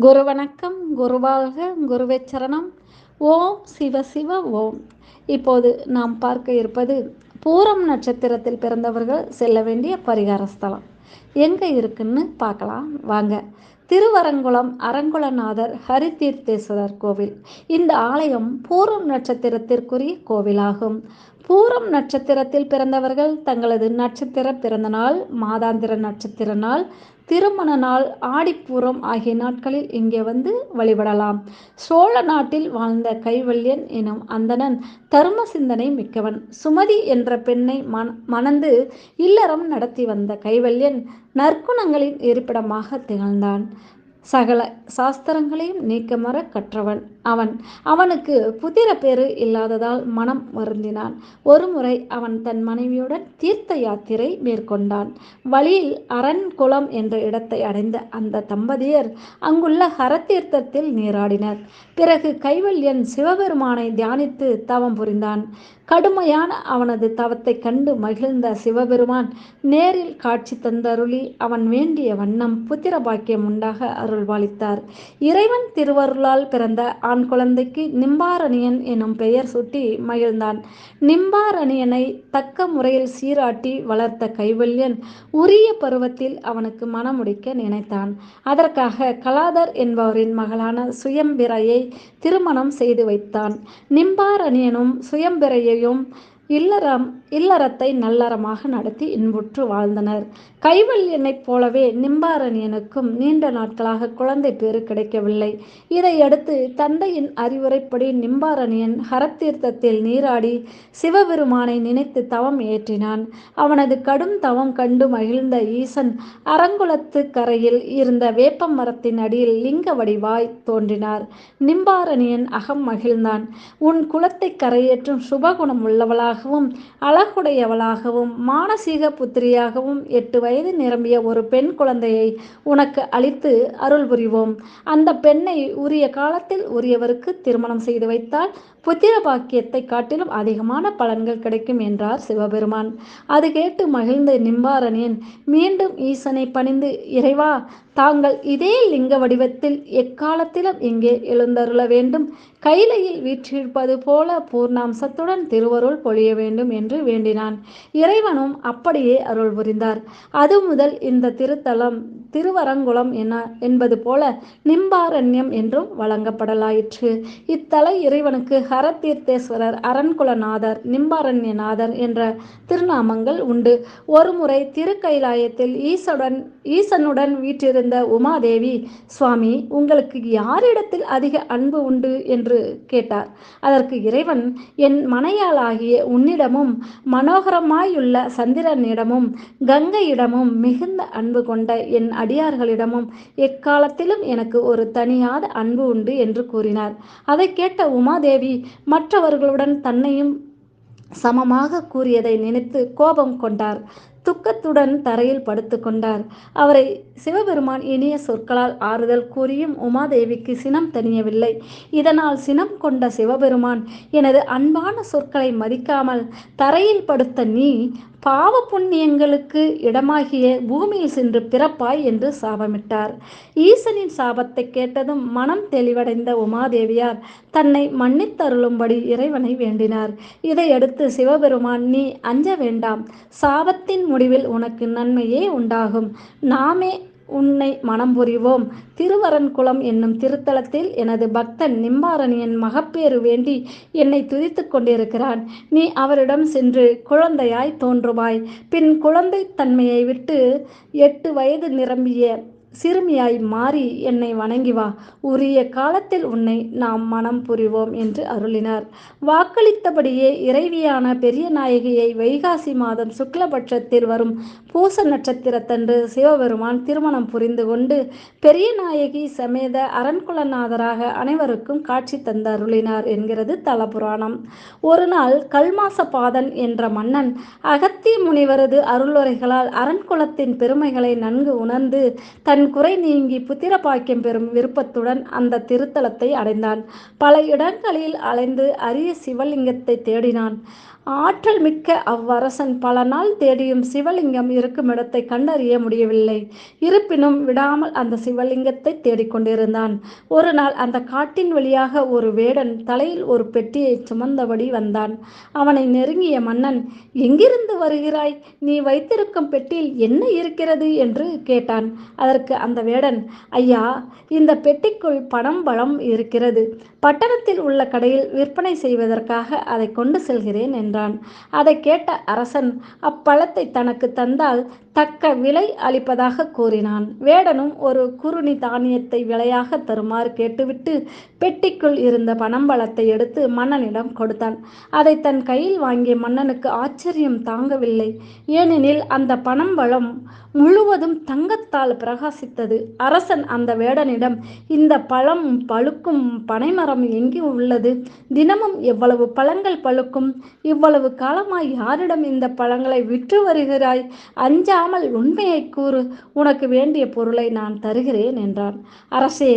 குரு வணக்கம் குருவாக குருவே சரணம் ஓம் சிவ சிவ ஓம். இப்போது நாம் பார்க்க இருப்பது பூரம் நட்சத்திரத்தில் பிறந்தவர்கள் செல்ல வேண்டிய பரிகார ஸ்தலம். எங்கே இருக்குன்னு பார்க்கலாம். வாங்க. திருவரங்குளம் அரங்குளநாதர் ஹரிதீர்த்தேஸ்வரர் கோவில். இந்த ஆலயம் பூரம் நட்சத்திரத்திற்குரிய கோவிலாகும். பூரம் நட்சத்திரத்தில் பிறந்தவர்கள் தங்களது நட்சத்திர பிறந்த நாள் மாதாந்திர நட்சத்திர நாள் திருமண நாள் ஆடிப்பூரம் ஆகிய நாட்களில் இங்கே வந்து வழிபடலாம். சோழ நாட்டில் வாழ்ந்த கைவல்யன் எனும் அந்தணன் தர்ம சிந்தனை மிக்கவன். சுமதி என்ற பெண்ணை மண மணந்து இல்லறம் நடத்தி வந்த கைவல்யன் நற்குணங்களின் இருப்பிடமாக திகழ்ந்தான். சகல சாஸ்திரங்களையும் நீக்கமர கற்றவன் அவன். அவனுக்கு புதிர பேறு இல்லாததால் மனம் வருந்தினான். ஒருமுறை அவன் தன் மனைவியுடன் தீர்த்த யாத்திரை மேற்கொண்டான். வழியில் அரண்குளம் என்ற இடத்தை அடைந்த அந்த தம்பதியர் அங்குள்ள ஹரதீர்த்தத்தில் நீராடினர். பிறகு கைவல்யன் சிவபெருமானை தியானித்து தவம் புரிந்தான். கடுமையான அவனது தவத்தை கண்டு மகிழ்ந்த சிவபெருமான் நேரில் காட்சி தந்தருளி அவன் வேண்டிய வண்ணம் புத்திர பாக்கியம் உண்டாக அருள்வாளித்தார். இறைவன் திருவருளால் பிறந்த ஆண் குழந்தைக்கு நிம்பாரணியன் எனும் பெயர் சூட்டி மகிழ்ந்தான். நிம்பாரணியனை தக்க முறையில் சீராட்டி வளர்த்த கைவல்யன் உரிய பருவத்தில் அவனுக்கு மணமுடிக்க நினைத்தான். அதற்காக கலாதர் என்பவரின் மகளான சுயம்பிரையை திருமணம் செய்து வைத்தான். நிம்பாரணியனும் ദേവതയും இல்லறம் இல்லறத்தை நல்லறமாக நடத்தி இன்புற்று வாழ்ந்தனர். கைவல்யனைப் போலவே நிம்பாரணியனுக்கும் நீண்ட நாட்களாக குழந்தை பேறு கிடைக்கவில்லை. இதையடுத்து தந்தையின் அறிவுரைப்படி நிம்பாரணியன் ஹரத்தீர்த்தத்தில் நீராடி சிவபெருமானை நினைத்து தவம் ஏற்றினான். அவனது கடும் தவம் கண்டு மகிழ்ந்த ஈசன் அரங்குளத்து கரையில் இருந்த வேப்ப மரத்தின் அடியில் லிங்க வடிவாய் தோன்றினார். நிம்பாரணியன் அகம் மகிழ்ந்தான். உன் குலத்தை கரையேற்றும் சுபகுணம் உள்ளவளாகவும் அழகுடையவளாகவும் மானசீக புத்திரியாகவும் எட்டு வயது நிரம்பிய ஒரு பெண் குழந்தையை உனக்கு அளித்து அருள் புரிவோம். அந்த பெண்ணை உரிய காலத்தில் உரியவருக்கு திருமணம் செய்து வைத்தால் புத்திர பாக்கியத்தை காட்டிலும் அதிகமான பலன்கள் கிடைக்கும் என்றார் சிவபெருமான். அது கேட்டு மகிழ்ந்த நிம்பாரணியன் மீண்டும் ஈசனை பணிந்து இறைவா தாங்கள் இதே லிங்க வடிவத்தில் எக்காலத்திலும் இங்கே எழுந்தருள வேண்டும். கைலையில் வீற்றிருப்பது போல பூர்ணாம்சத்துடன் திருவருள் பொழிய வேண்டும் என்று வேண்டினான். இறைவனும் அப்படியே அருள் புரிந்தார். அது முதல் இந்த திருத்தலம் திருவரங்குளம் என என்பது போல நிம்பாரண்யம் என்றும் வழங்கப்படலாயிற்று. இத்தலை இறைவனுக்கு ஹரதீர்த்தேஸ்வரர் அரண்குலநாதர் நிம்பாரண்யநாதர் என்ற திருநாமங்கள் உண்டு. ஒருமுறை திருக்கைலாயத்தில் ஈசனுடன் ஈசனுடன் வீற்றிருந்த உமாதேவி சுவாமி உங்களுக்கு யாரிடத்தில் அதிக அன்பு உண்டு? என்று கேட்டார். அதற்கு இறைவன் என் மனையாளாகிய உன்னிடமும் மனோகரமாயுள்ள சந்திரனிடமும் கங்கையிடமும் மிகுந்த அன்பு கொண்ட என் அடியார்களிடமும் எக்காலத்திலும் எனக்கு ஒரு தனியாத அன்பு உண்டு என்று கூறினார். அதை கேட்ட உமாதேவி மற்றவர்களுடன் தன்னையும் சமமாக கூறியதை நினைத்து கோபம் கொண்டார். துக்கத்துடன் தரையில் படுத்து கொண்டார். அவரை சிவபெருமான் இனிய சொற்களால் ஆறுதல் கூறியும் உமாதேவிக்கு சினம் தனியவில்லை. இதனால் சினம் கொண்ட சிவபெருமான் எனது அன்பான சொற்களை மதிக்காமல் தரையில் படுத்த நீ பாவ புண்ணியங்களுக்கு இடமாகிய பூமியில் சென்று பிறப்பாய் என்று சாபமிட்டார். ஈசனின் சாபத்தை கேட்டதும் மனம் தெளிவடைந்த உமாதேவியார் தன்னை மன்னித்தருளும்படி இறைவனை வேண்டினார். இதையடுத்து சிவபெருமான் நீ அஞ்ச வேண்டாம். சாபத்தின் முடிவில் உனக்கு நன்மையே உண்டாகும். நாமே உன்னை மனம் புரிவோம். திருவரன்குளம் என்னும் திருத்தலத்தில் எனது பக்தன் நிம்பாரணியன் மகப்பேறு வேண்டி என்னை துதித்து கொண்டிருக்கிறான். நீ அவரிடம் சென்று குழந்தையாய் தோன்றுவாய். பின் குழந்தை தன்மையை விட்டு எட்டு வயது நிரம்பிய சிறுமியாய் மாறி என்னை வணங்கி வா. உரிய காலத்தில் உன்னை நாம் மனம் புரிவோம் என்று அருளினார். வாக்களித்தபடியே இறைவியான பெரிய நாயகியை வைகாசி மாதம் சுக்லபட்சத்தில் வரும் பூச நட்சத்திரத்தன்று சிவபெருமான் திருமணம் புரிந்து கொண்டு பெரிய நாயகி சமேத அரண்குலநாதராக அனைவருக்கும் காட்சி தந்து அருளினார் என்கிறது தலபுராணம். ஒரு நாள் கல்மாசபாதன் என்ற மன்னன் அகத்திய முனிவரது அருளுரைகளால் அரண்குலத்தின் பெருமைகளை நன்கு உணர்ந்து தன் தன் குறை நீங்கி புத்திர பாக்கியம் பெறும் விருப்பத்துடன் அந்த திருத்தலத்தை அடைந்தான். பல இடங்களில் அலைந்து அரிய சிவலிங்கத்தை தேடினான். ஆற்றல் மிக்க அவ்வரசன் பல நாள் தேடியும் சிவலிங்கம் இருக்கும் இடத்தை கண்டறிய முடியவில்லை. இருப்பினும் விடாமல் அந்த சிவலிங்கத்தை தேடிக்கொண்டிருந்தான். ஒரு நாள் அந்த காட்டின் வழியாக ஒரு வேடன் தலையில் ஒரு பெட்டியை சுமந்தபடி வந்தான். அவனை நெருங்கிய மன்னன் எங்கிருந்து வருகிறாய்? நீ வைத்திருக்கும் பெட்டியில் என்ன இருக்கிறது? என்று கேட்டான். அதற்கு அந்த வேடன் ஐயா இந்த பெட்டிக்குள் பணம் பலம் இருக்கிறது. பட்டணத்தில் உள்ள கடையில் விற்பனை செய்வதற்காக அதை கொண்டு செல்கிறேன் என்றான். அதை கேட்ட அரசன் அப்பழத்தை தனக்கு தந்தால் தக்க விலை அளிப்பதாக கூறினான். வேடனும் ஒரு குறுணி தானியத்தை விலையாக தருமாறு கேட்டுவிட்டு பெட்டிக்குள் இருந்த பணம்பழத்தை எடுத்து மன்னனிடம் கொடுத்தான். அதை தன் கையில் வாங்கிய மன்னனுக்கு ஆச்சரியம் தாங்கவில்லை. ஏனெனில் அந்த பணம்பழம் முழுவதும் தங்கத்தால் பிரகாசித்தது அரசன் அந்த வேடனிடம் இந்த பழம் பழுக்கும் பனைமரம் எங்கே உள்ளது? தினமும் எவ்வளவு பழங்கள் பழுக்கும்? இவ்வளவு காலமாய் யாரிடம் இந்த பழங்களை விற்று வருகிறாய்? அஞ்சாமல் உண்மையை கூறு. உனக்கு வேண்டிய பொருளை நான் தருகிறேன் என்றான். அரசே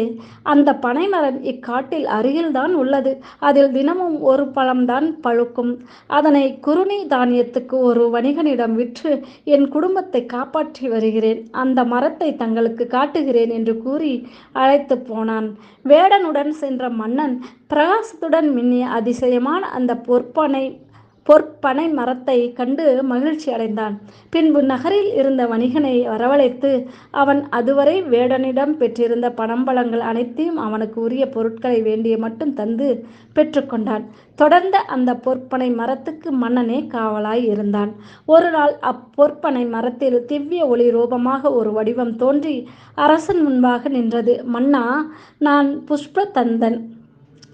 அந்த பனைமரம் இக்காட்டில் அருகில்தான் உள்ளது. அதில் தினமும் ஒரு பழம்தான் பழுக்கும். அதனை குறுநி தானியத்துக்கு ஒரு வணிகனிடம் விற்று என் குடும்பத்தை காப்பாற்றி வருகிறேன். அந்த மரத்தை தங்களுக்கு காட்டுகிறேன் என்று கூறி அழைத்து போனான். வேடனுடன் சென்ற மன்னன் பிரகாசத்துடன் மின்னிய அதிசயமான அந்த பொற்பனை பொற்பனை மரத்தை கண்டு மகிழ்ச்சி அடைந்தான். பின்பு நகரில் இருந்த வணிகனை வரவழைத்து அவன் அதுவரை வேடனிடம் பெற்றிருந்த பணம்பழங்கள் அனைத்தையும் அவனுக்கு உரிய பொருட்களை வேண்டிய மட்டும் தந்து பெற்றுக்கொண்டான் தொடர்ந்த அந்த பொற்பனை மரத்துக்கு மன்னனே காவலாய் இருந்தான். ஒரு நாள் அப்பொற்பனை மரத்தில் திவ்ய ஒளி ரூபமாக ஒரு வடிவம் தோன்றி அரசன் முன்பாக நின்றது. மன்னா நான் புஷ்பதந்தன்.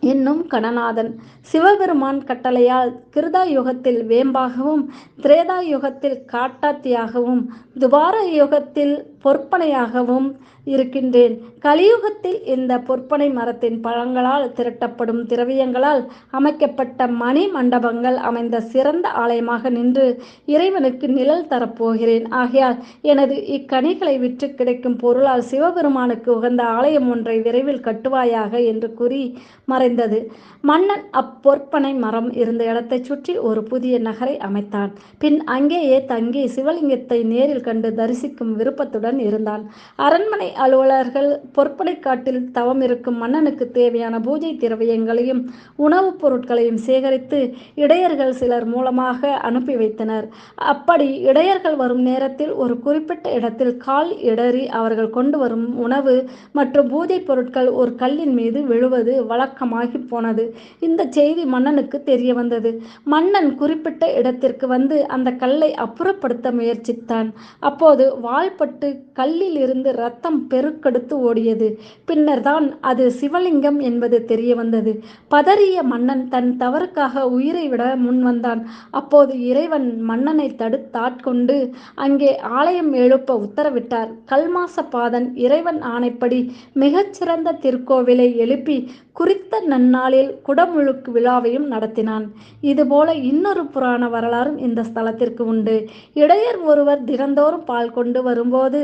என்னும் கணநாதன் சிவபெருமான் கட்டளையால் கிருதா யுகத்தில் வேம்பாகவும் திரேதா யுகத்தில் காட்டாத்தியாகவும் துபார யுகத்தில் பொற்பனையாகவும் இருக்கின்றேன். கலியுகத்தில் இந்த பொற்பனை மரத்தின் பழங்களால் திரட்டப்படும் திரவியங்களால் அமைக்கப்பட்ட மணி மண்டபங்கள் அமைந்த சிறந்த ஆலயமாக நின்று இறைவனுக்கு நிழல் தரப்போகிறேன். ஆகையால் எனது இக்கனிகளை விற்று கிடைக்கும் பொருளால் சிவபெருமானுக்கு உகந்த ஆலயம் ஒன்றை விரைவில் கட்டுவாயாக என்று கூறி மறைந்தது. மன்னன் அப்பொற்பனை மரம் இருந்த இடத்தைச் சுற்றி ஒரு புதிய நகரை அமைத்தான். பின் அங்கேயே தங்கி சிவலிங்கத்தை நேரில் கண்டு தரிசிக்கும் விருப்பத்துடன் இருந்தான். அரண்மனை அலுவலர்கள் பொற்பனைக்காட்டில் தவம் இருக்கும் மன்னனுக்கு தேவையான பூஜை திரவியங்களையும் உணவுப் பொருட்களையும் சேகரித்து இடையர்கள் சிலர் மூலமாக அனுப்பி வைத்தனர். அப்படி இடையர்கள் வரும் நேரத்தில் ஒரு குறிப்பிட்ட இடத்தில் கால் இடறி அவர்கள் கொண்டு வரும் உணவு மற்றும் பூஜை பொருட்கள் ஒரு கல்லின் மீது விழுவது வழக்கமாகி போனது. இந்த செய்தி மன்னனுக்கு தெரிய வந்தது மன்னன் குறிப்பிட்ட இடத்திற்கு வந்து அந்த கல்லை அப்புறப்படுத்த முயற்சித்தான். அப்போது வாள்பட்டு கல்லில் இருந்து ரத்தம் பெருக்கெடுத்து ஓடியது. பின்னர் தான் அது சிவலிங்கம் என்பது தெரிய வந்தது. பதறிய மன்னன் தன் தவறுக்காக உயிரை விட முன் வந்தான். அப்போது இறைவன் மன்னனை தடுத்தாட்கொண்டு அங்கே ஆலயம் எழுப்ப உத்தரவிட்டார். கல்மாச பாதன் இறைவன் ஆணைப்படி மிகச்சிறந்த திருக்கோவிலை எழுப்பி குறித்த நன்னாளில் குடமுழுக்கு விழாவையும் நடத்தினான். இதுபோல இன்னொரு புராண வரலாறும் இந்த ஸ்தலத்திற்கு உண்டு. இடையர் ஒருவர் தினந்தோறும் பால் கொண்டு வரும்போது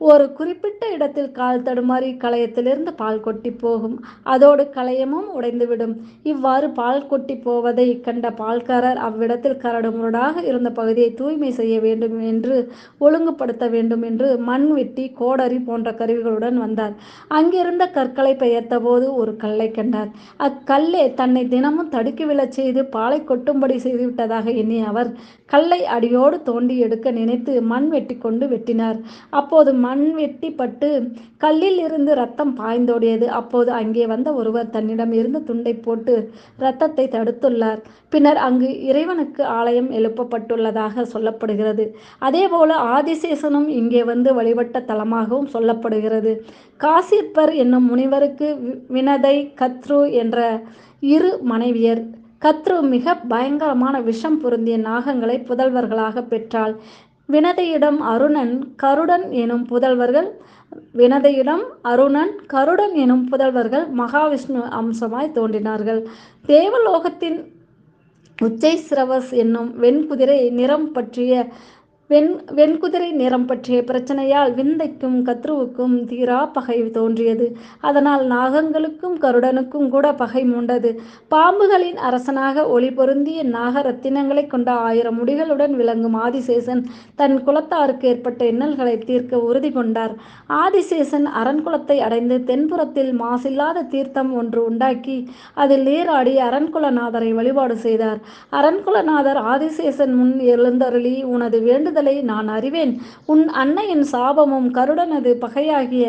ஒரு குறிப்பிட்ட இடத்தில் கால் தடுமாறி களையத்திலிருந்து பால் கொட்டி போகும். அதோடு களையமும் உடைந்துவிடும். இவ்வாறு பால் கொட்டி போவதை கண்ட பால்காரர் அவ்விடத்தில் கரடுமுரடாக இருந்த பகுதியை தூய்மை செய்ய வேண்டும் என்று ஒழுங்குபடுத்த வேண்டும் என்று மண் வெட்டி கோடரி போன்ற கருவிகளுடன் வந்தார். அங்கிருந்த கற்களை பெயர்த்த போது ஒரு கல்லை கண்டார் அக்கல்லே தன்னை தினமும் தடுக்கி விழச் செய்து பாலை கொட்டும்படி செய்துவிட்டதாக எண்ணி அவர் கல்லை அடியோடு தோண்டி எடுக்க நினைத்து மண் வெட்டி கொண்டு வெட்டினார். அப்போது மண் வெட்டி பட்டு கல்லில் இருந்து ரத்தம் பாய்ந்தோடியது. அப்போது அங்கே வந்த ஒருவர் தன்னிடம் இருந்து துண்டை போட்டு இரத்தத்தை தடுத்துள்ளார். பின்னர் அங்கு இறைவனுக்கு ஆலயம் எழுப்பப்பட்டுள்ளதாக சொல்லப்படுகிறது. அதேபோல ஆதிசேஷனும் இங்கே வந்து வழிபட்ட தலமாகவும் சொல்லப்படுகிறது. காசிப்பர் என்னும் முனிவருக்கு வினதை வினதை கத்ரு என்ற இரு மனைவியர். கத்ரு மிக பயங்கரமான விஷம் பொருந்திய நாகங்களை புதல்வர்களாக பெற்றாள். வினதையிடம் அருணன் கருடன் எனும் புதல்வர்கள் வினதையிடம் அருணன் கருடன் எனும் புதல்வர்கள் மகாவிஷ்ணு அம்சமாய் தோன்றினார்கள். தேவலோகத்தின் உச்சைஸ்ரவஸ் என்னும் வெண்குதிரை நிறம் பற்றிய வெண் வெண்குதிரை நிறம் பற்றிய பிரச்சனையால் விந்தைக்கும் கத்ருவுக்கும் தீரா பகை தோன்றியது. அதனால் நாகங்களுக்கும் கருடனுக்கும் கூட பகை மூண்டது. பாம்புகளின் அரசனாக ஒளி பொருந்திய நாக ரத்தினங்களை கொண்ட ஆயிரம் முடிகளுடன் விளங்கும் ஆதிசேஷன் தன் குலத்தாருக்கு ஏற்பட்ட இன்னல்களை தீர்க்க உறுதி கொண்டார். ஆதிசேஷன் அரண்குலத்தை அடைந்து தென்புறத்தில் மாசில்லாத தீர்த்தம் ஒன்று உண்டாக்கி அதில் நீராடி அரண்குலநாதரை வழிபாடு செய்தார். அரண்குலநாதர் ஆதிசேஷன் முன் எழுந்தருளி உனது வேண்டுதல் நான் அறிவேன். உன் அன்னையின் சாபமும் கருடனது பகையாகிய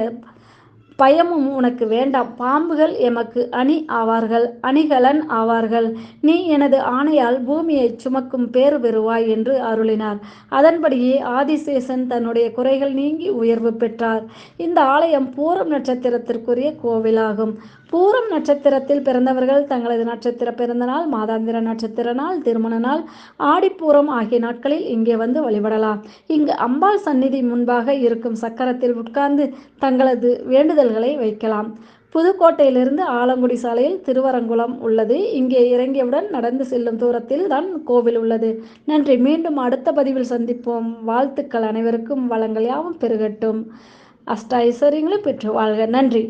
பயமும் உனக்கு வேண்டாம். பாம்புகள் எமக்கு அணி ஆவார்கள் அணிகலன் ஆவார்கள். நீ எனது ஆணையால் பூமியை சுமக்கும் பேறு பெறுவாய் என்று அருளினார். அதன்படியே ஆதிசேஷன் தன்னுடைய குறைகள் நீங்கி உயர்வு பெற்றார். இந்த ஆலயம் பூரம் நட்சத்திரத்திற்குரிய கோவிலாகும். பூரம் நட்சத்திரத்தில் பிறந்தவர்கள் தங்களது நட்சத்திர பிறந்த நாள் மாதாந்திர நட்சத்திர நாள் திருமண நாள் ஆடிப்பூரம் ஆகிய நாட்களில் இங்கே வந்து வழிபடலாம். இங்கு அம்பாள் சந்நிதி முன்பாக இருக்கும் சக்கரத்தில் உட்கார்ந்து தங்களது வேண்டுதல் வேண்டுதல்களை வைக்கலாம். புதுக்கோட்டையிலிருந்து ஆலங்குடி சாலையில் திருவரங்குளம் உள்ளது. இங்கே இறங்கியவுடன் நடந்து செல்லும் தூரத்தில் தான் கோவில் உள்ளது. நன்றி. மீண்டும் அடுத்த பதிவில் சந்திப்போம். வாழ்த்துக்கள் அனைவருக்கும். வளங்கள் யாவும் பெருகட்டும். அஷ்ட ஐஸ்வர்யங்களும் பெற்று வாழ்க. நன்றி.